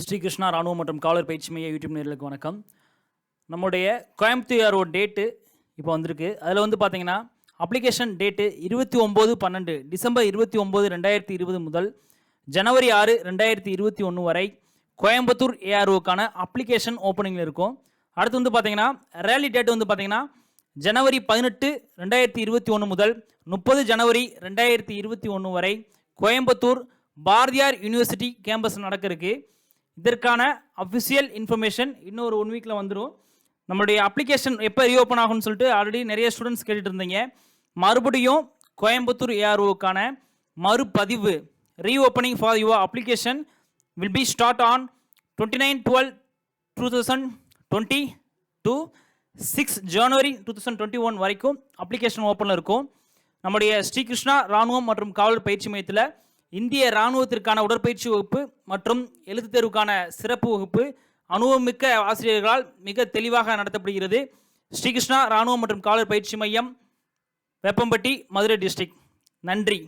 ஸ்ரீகிருஷ்ணா ராணுவம் மற்றும் காவலர் பயிற்சி மைய யூடியூப் நேர்களுக்கு வணக்கம். நம்முடைய கோயம்புத்தூர் டேட்டு இப்போ வந்திருக்கு. அதில் வந்து பார்த்தீங்கன்னா அப்ளிகேஷன் டேட்டு இருபத்தி ஒம்பது பன்னெண்டு டிசம்பர் இருபத்தி ஒம்பது ரெண்டாயிரத்தி இருபது முதல் ஜனவரி ஆறு ரெண்டாயிரத்தி இருபத்தி ஒன்று வரை கோயம்புத்தூர் ஏஆர்ஓக்கான அப்ளிகேஷன் ஓப்பனிங்கில் இருக்கும். அடுத்து வந்து பார்த்தீங்கன்னா ரேலி டேட் வந்து பார்த்தீங்கன்னா ஜனவரி பதினெட்டு ரெண்டாயிரத்தி இருபத்தி ஒன்று முதல் முப்பது ஜனவரி ரெண்டாயிரத்தி இருபத்தி ஒன்று வரை கோயம்புத்தூர் பாரதியார் யூனிவர்சிட்டி கேம்பஸ் நடக்கிறதுக்கு இதற்கான அஃபிஷியல் இன்ஃபர்மேஷன் இன்னும் ஒரு ஒன் வீக்கில் வந்துடும் நம்மளுடைய அப்ளிகேஷன் எப்போ ரீஓப்பன் ஆகும்னு சொல்லிட்டு ஆல்ரெடி நிறைய ஸ்டூடெண்ட்ஸ் கேட்டுட்டு இருந்தீங்க. மறுபடியும் கோயம்புத்தூர் ஏஆர்ஓக்கான மறுபதிவு reopening for your application will be start on twenty nine twelve two thousand twenty two six January two thousand twenty one வரைக்கும் அப்ளிகேஷன் ஓப்பனில் இருக்கும். நம்முடைய ஸ்ரீகிருஷ்ணா ராணுவம் மற்றும் காவல் பயிற்சி மையத்தில் இந்திய ராணுவத்திற்கான உடற்பயிற்சி வகுப்பு மற்றும் எழுத்து தேர்வுக்கான சிறப்பு வகுப்பு அனுபவமிக்க ஆசிரியர்களால் மிக தெளிவாக நடத்தப்படுகிறது. ஸ்ரீகிருஷ்ணா ராணுவம் மற்றும் காவலர் பயிற்சி மையம் வெப்பம்பட்டி மதுரை டிஸ்ட்ரிக்ட் நன்றி.